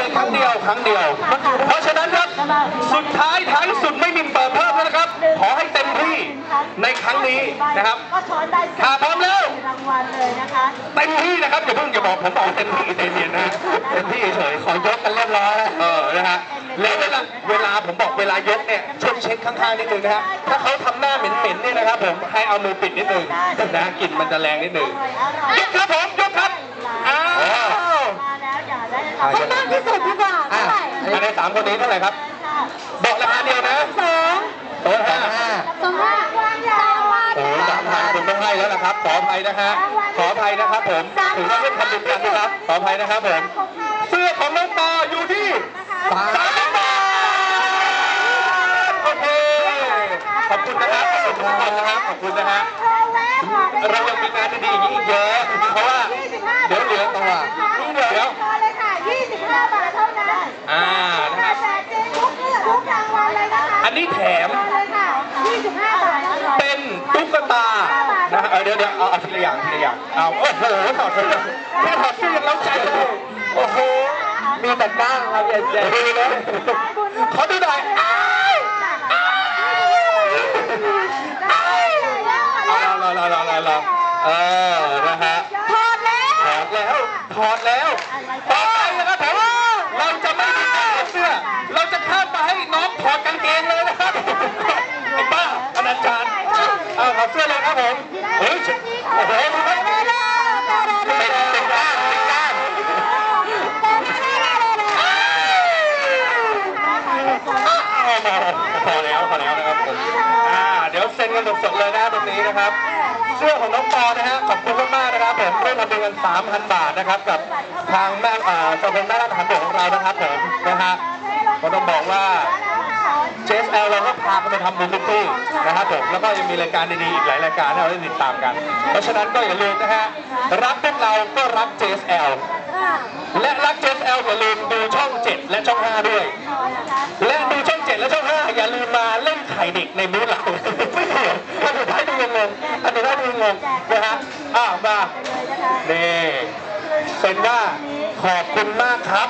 เลยครั้งเดียวครั้งเดียว เพราะฉะนั้นครับสุดท้ายท้ายสุดไม่มีเปิดเพิ่มแล้วนะครับ ขอให้เต็มที่ในครั้งนี้นะครับก็ช้อนได้ถ้าพร้อมแล้วรางวัลเลยนะคะเต็มที่นะครับอย่าเพิ่งอย่าบอกผมบอกเต็มที่ใจเย็นนะฮะเต็มที่เฉยขอยกกันเรียบร้อยเออนะฮะแล้วเวลาเวลาผมบอกเวลายกเนี่ยช่วยเช็คข้างๆนิดนึงนะฮะถ้าเขาทำหน้าเหม็นๆเนี่ยนะครับผมให้เอามือปิดนิดนึงนะกลิ่นมันจะแรงนิดนึงอร่อยอร่อยยกครับผมยกครับอ้าวมาแล้ว อย่าได้ให้มากที่สุดดีกว่าอะเท่าไหร่อันในสามคนนี้เท่าไหร่ครับค่ะบอกราคาเดียวนะสองโต๊ะห้าสองห้ารางวัลโอ้โหสามพันคุณต้องให้แล้วนะครับ ขออภัยนะฮะ ขออภัยนะครับผม ถือว่าร่วมทำบุญกันนะครับ ขออภัยนะครับผม เสื้อของน้องปออยู่ที่สามพันบาทโอเค ขอบคุณนะครับ ขอบคุณทุกคนนะครับ ขอบคุณนะฮะโทรแวะค่ะได้เรายังมีงานดีๆอย่างนี้อีกเยอะ เพราะว่า เดี๋ยวเหลือตัวเดี๋ยว โทรเลยค่ะ 25 บาทเท่านั้น อ่านะ แต่ ฮะ แต่จริงทุกทุกรางวัลเลยนะคะ อันนี้แถม เลยค่ะ 25 บาทอร่อย เป็นตุ๊กตา นะฮะ เดี๋ยวเดี๋ยวเอาเอาทีละอย่างทีละอย่างเอาโอ้โหถอดเสื้อแค่ถอดเสื้อยังเล้าใจเลยโอ้โหมีแต่ก้างครับอย่าอย่าดูเลยขอดูหน่อยอ้าวเอารอรอรอรอรอเออนะฮะถอดแล้วถอดแล้วถอดแล้วต่อไปนะครับผมเราจะไม่มีเสื้อ เราจะข้ามมาให้น้องถอดกางเกงเลยนะครับไอ้บ้าอนาจารย์เอาถอดเสื้อเลยครับผม เฮ้ย โอ้โหดูครับเป็นเป็นก้านเป็นก้านพอแล้วพอแล้วนะครับผมอ่าเดี๋ยวเซ็นกันสดๆเลยนะตรงนี้นะครับ เสื้อของน้องปอนะฮะขอบคุณมากๆนะครับผมร่วมทำบุญกัน3,000 บาทนะครับ กับทางแม่อ่าสมาคมแม่ร้านอาหารของเรานะครับผมนะฮะก็ต้องบอกว่า JSL เราก็พากันไปทำบุญทุกที่นะครับผมแล้วก็ยังมีรายการดีๆอีกหลายรายการให้เราได้ติดตามกัน เพราะฉะนั้นก็อย่าลืมนะฮะรักพวกเราก็รัก JSL และรัก JSL อย่าลืมดูช่อง 7 และช่อง 5 ด้วย และดูช่อง 7 และช่อง 5 อย่าลืมมาเล่นไข่เด็กในบูธเราไม่เกี่ยวอันสุดท้ายดูงงๆอันสุดท้ายดูงงนะฮะอ่ามานี่เซ็นว่าขอบคุณมากครับ